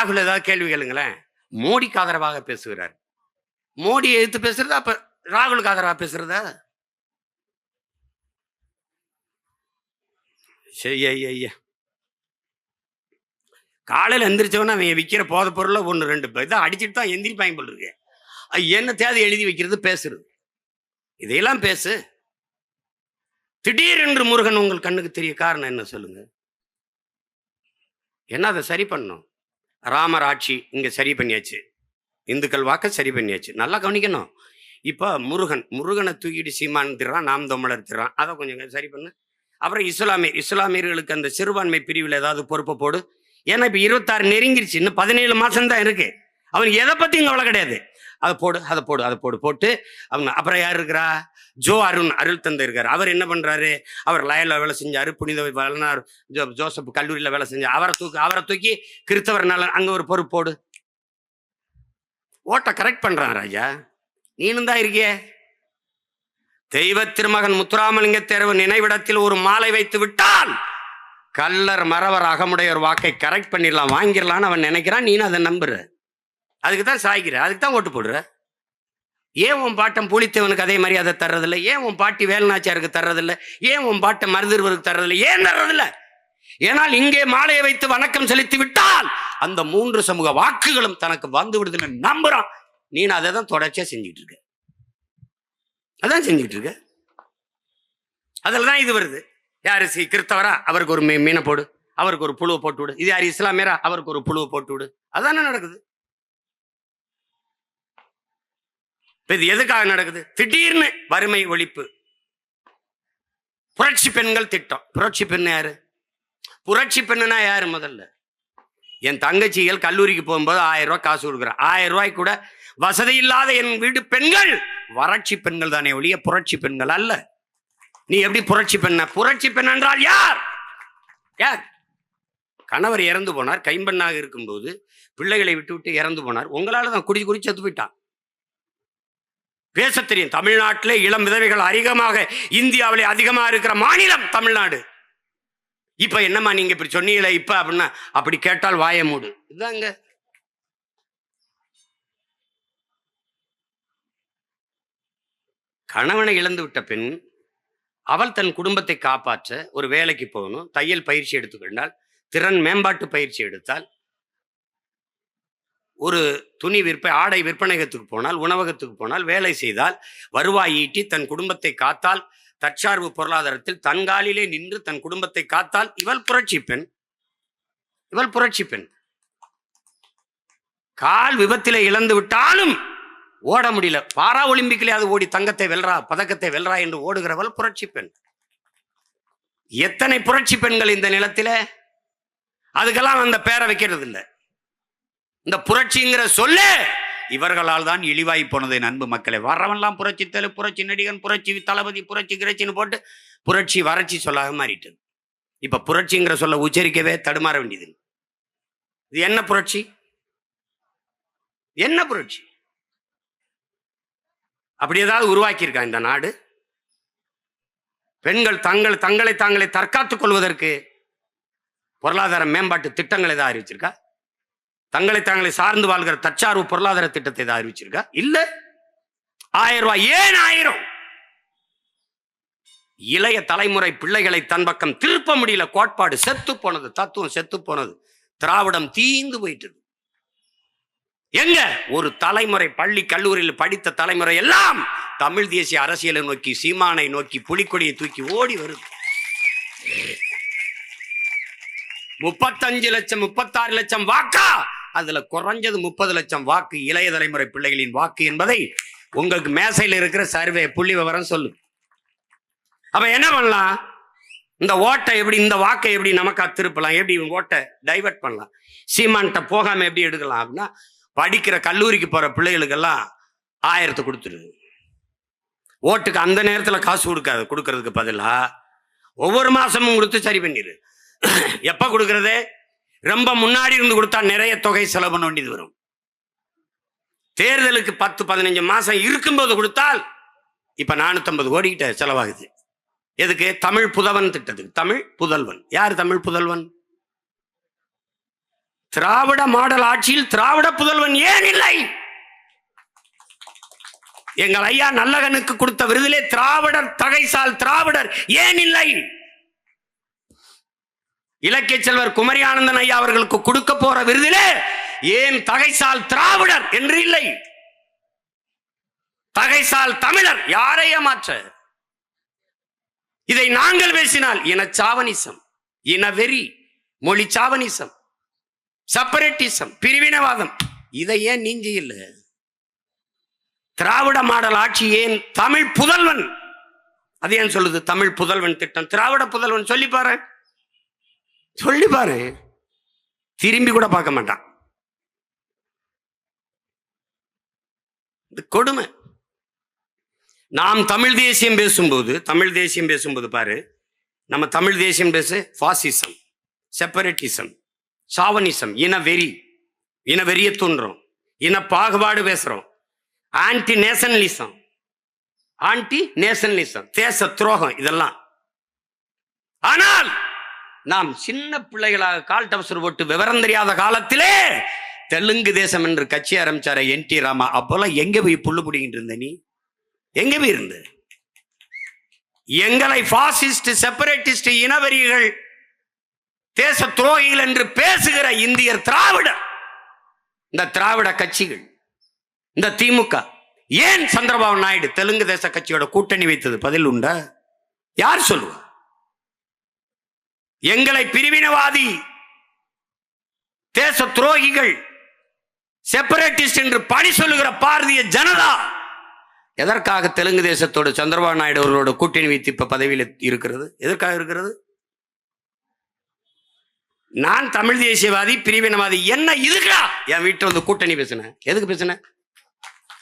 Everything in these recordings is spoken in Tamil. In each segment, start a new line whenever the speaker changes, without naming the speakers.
ராகுல் ஏதாவது கேள்வி கேளுங்களேன். மோடிக்கு ஆதரவாக பேசுகிறார். மோடியை எதிர்த்து பேசுறதா? அப்ப ராகுலுக்கு ஆதரவாக பேசுறதா? சரி ஐயா ஐயா காலையில் எந்திரிச்சவன அவன் விற்கிற போத பொருளை ஒன்று ரெண்டு இதை அடிச்சுட்டு தான் எந்திரிப்பாங்க போல் இருக்கு. என்ன தேதி எழுதி வைக்கிறது? பேசுறது. இதையெல்லாம் பேசு. திடீரென்று முருகன் உங்கள் கண்ணுக்கு தெரிய காரணம் என்ன சொல்லுங்க? என்ன அதை சரி பண்ணும் ராமர் ஆட்சி சரி பண்ணியாச்சு. இந்துக்கள் வாக்க சரி பண்ணியாச்சு. நல்லா கவனிக்கணும். இப்போ முருகன் முருகனை தூக்கிட்டு சீமான் திறான் நாம் தமிழர் திறான் அதை கொஞ்சம் சரி பண்ணு. அப்புறம் இஸ்லாமியர் இஸ்லாமியர்களுக்கு அந்த சிறுபான்மை பிரிவில் ஏதாவது பொறுப்பை போடு. ஏன்னா இப்போ இருபத்தாறு நெருங்கிருச்சு. இன்னும் பதினேழு மாதம் தான் இருக்கு. அவனுக்கு எதை பத்தியும் கவலை கிடையாது. அதை போடு அதை போடு அதை போடு போட்டு அவங்க அப்புறம் யார் இருக்கிறா? ஜோ அருண் அருள் தந்தை இருக்கார். அவர் என்ன பண்ணுறாரு அவர் லயலில் வேலை செஞ்சாரு புனித வளனார் ஜோ ஜோசப் கல்லூரியில் வேலை செஞ்சார் அவரை தூக்கி அவரை தூக்கி கிறிஸ்தவர் நலன் அங்கே ஒரு பொறுப்பு போடு. ஓட்டை கரெக்ட் பண்ணுறான் ராஜா. நீனும் தான் இருக்கியே. தெய்வ திருமகன் முத்துராமலிங்க தேர்வு நினைவிடத்தில் ஒரு மாலை வைத்து விட்டால் கல்லர் மறவர் அகமுடையோர் வாக்கை கரெக்ட் பண்ணிடலாம் வாங்கிடலாம்னு அவன் நினைக்கிறான். நீனும் அதை நம்புற. அதுக்கு தான் சாய்கிற அதுக்கு தான் ஓட்டு போடுற. ஏன் உன் பாட்டம் புளித்தவனுக்கு அதே மரியாதை தர்றதில்ல? ஏன் உன் பாட்டி வேலுநாச்சியாருக்கு தர்றதில்ல? ஏன் உன் பாட்டை மருதிருவருக்கு தர்றதில்ல? ஏன் தர்றதில்ல? ஏனால் இங்கே மாலையை வைத்து வணக்கம் செலுத்தி விட்டால் அந்த மூன்று சமூக வாக்குகளும் தனக்கு வந்து விடுதுன்னு நம்புறான். நீ அதை தான் தொடர்ச்சியா செஞ்சுட்டு இருக்க அதான் செஞ்சுட்டு இருக்க அதில் தான் இது வருது. யாரு சி கிறிஸ்தவரா? அவருக்கு ஒரு மீ- மீனை போடு. அவருக்கு ஒரு புழுவை போட்டு விடு. இது யார் இஸ்லாமியரா? அவருக்கு ஒரு புழுவை போட்டு விடு. அதானே நடக்குது இப்ப இது எதுக்காக நடக்குது? திடீர்னு வறுமை ஒழிப்பு. புரட்சி பெண்கள் திட்டம். புரட்சி பெண் யாரு? புரட்சி பெண்ணுனா யாரு முதல்ல? என் தங்கச்சிகள் கல்லூரிக்கு போகும்போது ஆயிரம் ரூபாய் காசு கொடுக்குறேன் ஆயிரம் ரூபாய் கூட வசதி இல்லாத என் வீடு பெண்கள். வறட்சி பெண்கள் தானே ஒழிய புரட்சி பெண்கள் அல்ல. நீ எப்படி புரட்சி பெண்ண? புரட்சி பெண் என்றால் யார்? யார்? கணவர் இறந்து போனார். கைம்பெண்ணாக இருக்கும்போது பிள்ளைகளை விட்டு விட்டு இறந்து போனார். உங்களால தான் குடி குடி செத்து போயிட்டான். பேச தெரியும் தமிழ்நாட்டிலே இளம் விதவைகள் அதிகமாக இந்தியாவிலே அதிகமா இருக்கிற மாநிலம் தமிழ்நாடு. இப்ப என்னம்மா நீங்க இப்படி சொன்னீங்களே இப்ப அப்படின்னா அப்படி கேட்டால் வாய மூடு. இதாங்க கணவனை இழந்து விட்ட பெண் அவள் தன் குடும்பத்தை காப்பாற்ற ஒரு வேலைக்கு போகணும். தையல் பயிற்சி எடுத்துக்கொண்டால் திறன் மேம்பாட்டு பயிற்சி எடுத்தால் ஒரு துணி விற்பனை ஆடை விற்பனைகத்துக்கு போனால் உணவகத்துக்கு போனால் வேலை செய்தால் வருவாய் ஈட்டி தன் குடும்பத்தை காத்தால் தற்சார்பு பொருளாதாரத்தில் தன்காலிலே நின்று தன் குடும்பத்தை காத்தால் இவள் புரட்சி பெண். இவள் புரட்சி பெண். கால் விபத்திலே இழந்து விட்டாலும் ஓட முடியல. பாரா ஒலிம்பிக்கிலே அது ஓடி தங்கத்தை வெல்றா பதக்கத்தை வெல்றா என்று ஓடுகிறவள் புரட்சி பெண். எத்தனை புரட்சி பெண்கள் இந்த நிலத்தில்? அதுக்கெல்லாம் அந்த பேரை வைக்கிறது இல்லை இந்த புரட்சிங்கிற சொல்லு இவர்களால் தான் இழிவாய் போனது நண்பு அன்பு மக்களை. வரவெல்லாம் புரட்சி தெலு புரட்சி நடிகன் புரட்சி தளபதி புரட்சி கிரட்சின்னு போட்டு புரட்சி வறட்சி சொல்லாக மாறிட்டு இப்ப புரட்சிங்கிற சொல்ல உச்சரிக்கவே தடுமாற வேண்டியது இது என்ன புரட்சி? என்ன புரட்சி? அப்படி ஏதாவது உருவாக்கியிருக்கா இந்த நாடு? பெண்கள் தங்கள் தங்களை தாங்களை தற்காத்துக் கொள்வதற்கு பொருளாதார மேம்பாட்டு திட்டங்களை ஏதாவது அறிவிச்சிருக்கா? தங்களை தாங்களை சார்ந்து வாழ்கிற தற்சார்பு பொருளாதார திட்டத்தை ஏதாவது அறிவிச்சிருக்கா? இல்ல. ஆயிரம் ரூபாய் ஏன் ஆயிரம்? இளைய தலைமுறை பிள்ளைகளை தன் பக்கம் திருப்ப முடியல. கோட்பாடு செத்து போனது தத்துவம் செத்து போனது. திராவிடம் தீந்து போயிட்டது. எங்க? ஒரு தலைமுறை பள்ளி கல்லூரியில் படித்த தலைமுறை எல்லாம் தமிழ் தேசிய அரசியலை நோக்கி சீமானை நோக்கி புலிக்கொடியை தூக்கி ஓடி வருது. முப்பத்தஞ்சு லட்சம் முப்பத்தாறு லட்சம் வாக்கா அதுல குறைஞ்சது முப்பது லட்சம் வாக்கு இளைய தலைமுறை பிள்ளைகளின் வாக்கு என்பதை உங்களுக்கு மேசையில் இருக்கிற சர்வே புள்ளி விவரம் சொல்லு. அப்ப என்ன பண்ணலாம்? இந்த ஓட்டை எப்படி இந்த வாக்கை எப்படி நமக்கா திருப்பலாம் எப்படி ஓட்டை டைவர்ட் பண்ணலாம்? சீமான்கிட்ட போகாம எப்படி எடுக்கலாம்? அப்படின்னா படிக்கிற கல்லூரிக்கு போற பிள்ளைகளுக்கெல்லாம் ஆயிரத்தை கொடுத்துரு. ஓட்டுக்கு அந்த நேரத்துல காசு கொடுக்காது கொடுக்கறதுக்கு பதிலாக ஒவ்வொரு மாசமும் கொடுத்து சரி பண்ணிடு எப்ப கொடுக்கறது? ரொம்ப முன்னாடி இருந்து கொடுத்தா நிறைய தொகை செலவு பண்ண வேண்டியது வரும். தேர்தலுக்கு பத்து பதினஞ்சு மாசம் இருக்கும்போது கொடுத்தால் இப்ப நானூத்தம்பது கோடிக்கிட்ட செலவாகுது. எதுக்கு? தமிழ் புதவன் திட்டத்துக்கு. தமிழ் புதல்வன். யார் தமிழ் புதல்வன்? திராவிட மாடல் ஆட்சியில் திராவிட புதல்வன் ஏன் இல்லை? எங்கள் ஐயா நல்லகனுக்கு கொடுத்த விருதிலே திராவிடர் தகைசால் திராவிடர் ஏன் இல்லை? இலக்கிய செல்வர் குமரி ஆனந்தன் ஐயா அவர்களுக்கு கொடுக்க போற விருதிலே ஏன் தகைசால் திராவிடர் என்று இல்லை? தகைசால் தமிழர் யாரை ஏமாற்ற இதை நாங்கள் பேசினால் இன சாவனிசம் இனவெறி மொழி சாவனிசம் செப்பரேட்டிசம் பிரிவினவாதம் இதை ஏன் நீங்க இல்லை? திராவிட மாடல் ஆட்சி ஏன் தமிழ் புதல்வன்? அது ஏன் சொல்லுது? தமிழ் புதல்வன் திட்டம் திராவிட புதல்வன் சொல்லி பாரு சொல்லி பாரு. திரும்பி கூட பார்க்க மாட்டான். இது கொடுமை. நாம் தமிழ் தேசியம் பேசும்போது தமிழ் தேசியம் பேசும்போது பாரு. நம்ம தமிழ் தேசியம் பேசு ஃபாசிசம் செப்பரேட்டிசம் சாவனிசம் இன வெறி இன வெறிய தூண்டுறோம் இன பாகுபாடு பேசுறோம். ஆன்டி நேஷனலிசம் ஆன்டி நேஷனலிசம் தேச துரோகம் இதெல்லாம். ஆனால் நாம் சின்ன பிள்ளைகளாக கால் டவசர் போட்டு விவரம் தெரியாத காலத்திலே தெலுங்கு தேசம் என்று கட்சி ஆரம்பிச்சார என் டி ராமா. அப்போல்லாம் எங்க போய் புல்லு பிடிக்கிட்டு இருந்த நீ? எங்க போய் இருந்த? எங்களை பாசிஸ்ட் செப்பரேட்டிஸ்ட் இனவெறிகள் தேச துரோகிகள் என்று பேசுகிற இந்தியர் திராவிடர். இந்த திராவிட கட்சிகள் இந்த திமுக ஏன் சந்திரபாபு நாயுடு தெலுங்கு தேச கட்சியோட கூட்டணி வைத்தது? பதில் உண்டா? யார் சொல்லுவா? எங்களை பிரிவினவாதி தேச துரோகிகள் செப்பரேட்டிஸ்ட் என்று பணி சொல்லுகிற பாரதிய ஜனதா. எதற்காக தெலுங்கு தேசத்தோடு சந்திரபாபு நாயுடு அவர்களோட கூட்டணி வைத்து இப்ப பதவியில் இருக்கிறது? எதற்காக இருக்கிறது? நான் தமிழ் தேசியவாதி பிரிவினவாதி என்ன இதுக்கா என் வீட்டில் வந்து கூட்டணி பேசினேன் எதுக்கு பேசின?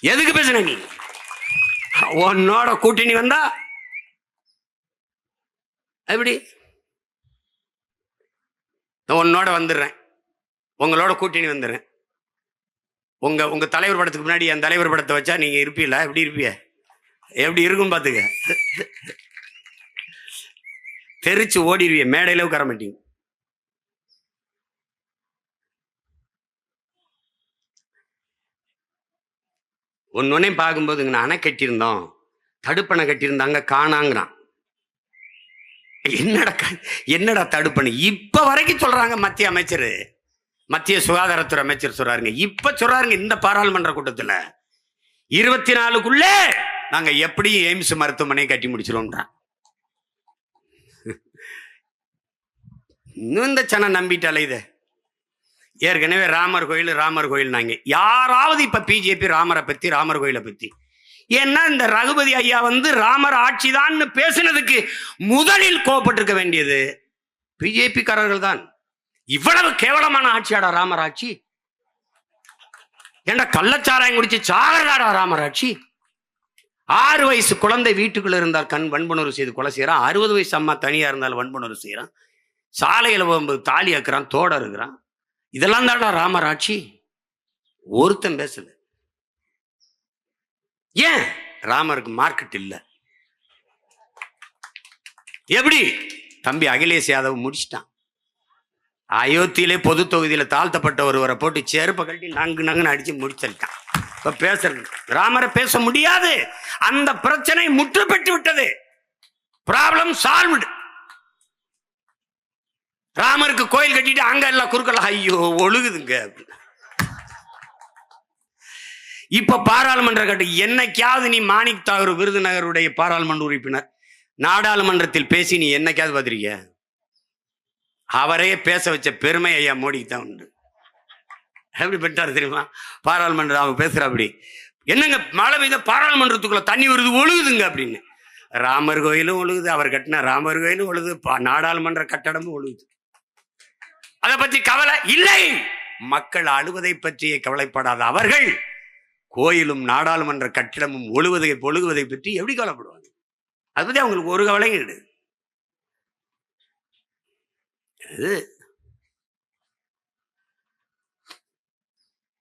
எதுக்கு பேசின நீ? உன்னோட கூட்டணி வந்தா எப்படி? நான் உன்னோட வந்துடுறேன். உங்களோட கூட்டணி வந்துடுறேன். உங்கள் உங்கள் தலைவர் படத்துக்கு முன்னாடி என் தலைவர் படத்தை வச்சா நீங்கள் இருப்பீல? எப்படி இருப்பிய? எப்படி இருக்கும் பார்த்துக்க தெரிச்சு ஓடிடுவிய. மேடையில உட்கார மாட்டீங்க. ஒன்னொன்னே பார்க்கும்போது இங்க அணை கட்டியிருந்தோம். தடுப்பணை கட்டியிருந்தாங்க காணாங்கிறான். என்னடா என்னடா தடுப்பணை இப்ப வரைக்கும் சொல்றாங்க மத்திய அமைச்சர். மத்திய சுகாதாரத்துறை அமைச்சர் சொல்றாருங்க. இப்ப சொல்றாருங்க இந்த பாராளுமன்ற கூட்டத்துல. இருபத்தி நாலுக்குள்ளே நாங்க எப்படியும் எய்ம்ஸ் மருத்துவமனை கட்டி முடிச்சிருவோம்ன்றான். இன்னும் இந்த சனம் நம்பிட்டாலே இதை. ஏற்கனவே ராமர் கோயில் ராமர் கோயில் நாங்க யாராவது இப்ப பிஜேபி ராமரை பத்தி ராமர் கோயிலை பத்தி ஏன்னா இந்த ரகுபதி ஐயா வந்து ராமர் ஆட்சிதான்னு பேசுனதுக்கு முதலில் கோபப்பட்டிருக்க வேண்டியது பிஜேபி காரர்கள் தான். இவ்வளவு கேவலமான ஆட்சியாடா ராமர் ஆட்சி? ஏண்டா கள்ளச்சாராயம் குடிச்சு சாகராடா ராமர் ஆட்சி? ஆறு வயசு குழந்தை வீட்டுக்குள்ள இருந்தால் கண் வன்புணர்வு செய்து கொலை செய்யறான். அறுபது வயசு அம்மா தனியா இருந்தால் வன்புணர்வு செய்யறான். சாலையில தாலி ஆக்குறான் தோட இருக்கிறான் இதெல்லாம் தான்டா ராமர் ஆட்சி? ஒருத்தன் பேசலை. ஏன்? ராமருக்கு மார்க்கெட் இல்லை. எப்படி? தம்பி அகிலேஷ் யாதவ் முடிச்சிட்டான். அயோத்தியிலே பொது தொகுதியில் தாழ்த்தப்பட்ட ஒருவரை போட்டு செருப்பை கட்டி நங்கு நங்குன்னு அடிச்சு முடிச்சிருக்கான். இப்ப பேசுறது ராமரை பேச முடியாது. அந்த பிரச்சனை முற்றுப்பெற்று விட்டது. ப்ராப்ளம் சால்வ்டு ராமருக்கு கோயில் கட்டிட்டு அங்க எல்லாம் குறுக்கல ஐயோ ஒழுகுதுங்க. இப்ப பாராளுமன்ற கட்டு என்னைக்காவது நீ மாணிக் தாகூர் விருதுநகருடைய பாராளுமன்ற உறுப்பினர் நாடாளுமன்றத்தில் பேசி நீ என்னைக்காவது பார்த்துருக்கிய? அவரே பேச வச்ச பெருமை ஐயா மோடிக்கு தான் உண்டு. எப்படி பெற்றார் தெரியுமா? பாராளுமன்றம் அவங்க பேசுகிற அப்படி என்னங்க மழை பெய்த பாராளுமன்றத்துக்குள்ள தண்ணி வருது ஒழுகுதுங்க அப்படின்னு. ராமர் கோயிலும் ஒழுகுது அவர் கட்டின ராமர் கோயிலும் ஒழுகுது பா- நாடாளுமன்ற கட்டடமும் ஒழுகுது. அதை பற்றி கவலை இல்லை. மக்கள் அழுவதை பற்றிய கவலைப்படாத அவர்கள் கோயிலும் நாடாளுமன்ற கட்டிடமும் ஒழுவதை ஒழுகுவதை பற்றி எப்படி கவலைப்படுவாங்க? அதை பற்றி அவங்களுக்கு ஒரு கவலையும் கிடையாது.